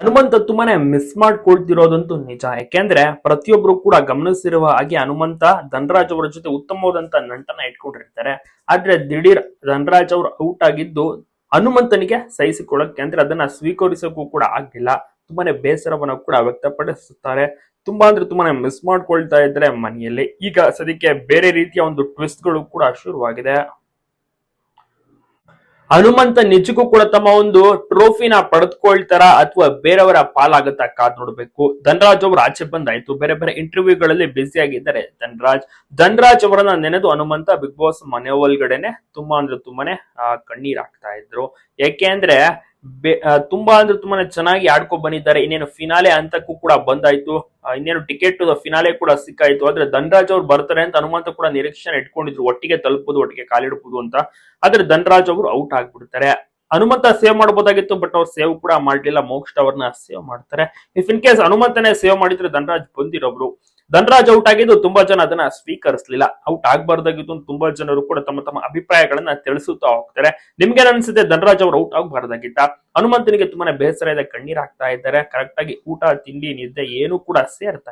ಹನುಮಂತ ತುಂಬಾನೇ ಮಿಸ್ ಮಾಡ್ಕೊಳ್ತಿರೋದಂತೂ ನಿಜ. ಯಾಕೆಂದ್ರೆ ಪ್ರತಿಯೊಬ್ರು ಕೂಡ ಗಮನಿಸಿರುವ ಹಾಗೆ ಹನುಮಂತ ಧನರಾಜ್ ಅವರ ಜೊತೆ ಉತ್ತಮವಾದಂತ ನಂಟನ ಇಟ್ಕೊಂಡಿರ್ತಾರೆ. ಆದ್ರೆ ದಿಢೀರ್ ಧನರಾಜ್ ಅವರು ಔಟ್ ಆಗಿದ್ದು ಹನುಮಂತನಿಗೆ ಸಹಿಸಿಕೊಳ್ಳಕ್ಕೆ ಅಂದ್ರೆ ಅದನ್ನ ಸ್ವೀಕರಿಸೋಕ್ಕೂ ಕೂಡ ಆಗ್ಲಿಲ್ಲ. ತುಂಬಾನೇ ಬೇಸರವನ್ನ ಕೂಡ ವ್ಯಕ್ತಪಡಿಸುತ್ತಾರೆ. ತುಂಬಾ ಅಂದ್ರೆ ತುಂಬಾನೇ ಮಿಸ್ ಮಾಡ್ಕೊಳ್ತಾ ಇದ್ರೆ ಮನೆಯಲ್ಲಿ. ಈಗ ಸದ್ಯಕ್ಕೆ ಬೇರೆ ರೀತಿಯ ಒಂದು ಟ್ವಿಸ್ಟ್ಗಳು ಕೂಡ ಶುರುವಾಗಿದೆ. ಹನುಮಂತ ನಿಜಕ್ಕೂ ಕೂಡ ತಮ್ಮ ಒಂದು ಟ್ರೋಫಿನ ಪಡೆದುಕೊಳ್ತಾರ ಅಥವಾ ಬೇರೆಯವರ ಪಾಲಾಗುತ್ತಾ ಕಾದ್ ನೋಡ್ಬೇಕು. ಧನರಾಜ್ ಅವರು ಆಚೆ ಬಂದಾಯ್ತು. ಬೇರೆ ಬೇರೆ ಇಂಟರ್ವ್ಯೂಗಳಲ್ಲಿ ಬ್ಯುಸಿ ಆಗಿದ್ದಾರೆ ಧನರಾಜ್. ಧನರಾಜ್ ಅವರನ್ನ ನೆನೆದು ಹನುಮಂತ ಬಿಗ್ ಬಾಸ್ ಮನೆ ಒಳಗಡೆನೆ ತುಂಬಾ ಅಂದ್ರೆ ತುಂಬಾನೇ ಕಣ್ಣೀರ್ ಹಾಕ್ತಾ ಇದ್ರು. ಯಾಕೆ ಅಂದ್ರೆ ತುಂಬಾ ಅಂದ್ರೆ ತುಂಬಾನೇ ಚೆನ್ನಾಗಿ ಆಡ್ಕೊ ಬಂದಿದ್ದಾರೆ. ಇನ್ನೇನು ಫಿನಾಲೆ ಹಂತಕ್ಕೂ ಕೂಡ ಬಂದಾಯ್ತು. ಇನ್ನೇನು ಟಿಕೆಟ್ ಫಿನಾಲೆ ಕೂಡ ಸಿಕ್ಕಾಯ್ತು. ಆದ್ರೆ ಧನರಾಜ್ ಅವ್ರು ಬರ್ತಾರೆ ಅಂತ ಹನುಮಂತ ಕೂಡ ನಿರೀಕ್ಷೆ ಇಟ್ಕೊಂಡಿದ್ರು. ಒಟ್ಟಿಗೆ ತಲುಪುದು, ಒಟ್ಟಿಗೆ ಕಾಲಿಡಬಹುದು ಅಂತ. ಆದ್ರೆ ಧನರಾಜ್ ಅವರು ಔಟ್ ಆಗ್ಬಿಡ್ತಾರೆ. ಹನುಮಂತ ಸೇವ್ ಮಾಡಬಹುದಾಗಿತ್ತು ಬಟ್ ಅವ್ರು ಸೇವ್ ಕೂಡ ಮಾಡ್ಲಿಲ್ಲ. ಮೋಕ್ಷ ಅವ್ರನ್ನ ಸೇವ್ ಮಾಡ್ತಾರೆ. ಇಫ್ ಇನ್ ಕೇಸ್ ಹನುಮಂತನೇ ಸೇವ್ ಮಾಡಿದ್ರೆ ಧನರಾಜ್ ಬಂದಿರೋಬ್ರು. ಧನರಾಜ್ ಔಟ್ ಆಗಿದ್ದು ತುಂಬಾ ಜನ ಅದನ್ನ ಸ್ವೀಕರಿಸಲಿಲ್ಲ. ಔಟ್ ಆಗಬಾರ್ದಾಗಿತ್ತು ತುಂಬಾ ಜನರು ಕೂಡ ತಮ್ಮ ತಮ್ಮ ಅಭಿಪ್ರಾಯಗಳನ್ನ ತಿಳಿಸುತ್ತಾ ಹೋಗ್ತಾರೆ. ನಿಮ್ಗೆ ಅನ್ಸುತ್ತೆ? ಧನರಾಜ್ ಅವರು ಔಟ್ ಆಗಬಾರ್ದಾಗಿತ್ತ? ಹನುಮಂತನಿಗೆ ತುಂಬಾನೇ ಬೇಸರ ಇದೆ, ಕಣ್ಣೀರ್ ಹಾಕ್ತಾ ಇದ್ದಾರೆ. ಕರೆಕ್ಟ್ ಆಗಿ ಊಟ, ತಿಂಡಿ, ನಿದ್ದೆ ಏನು ಕೂಡ ಸೇರ್ತಾ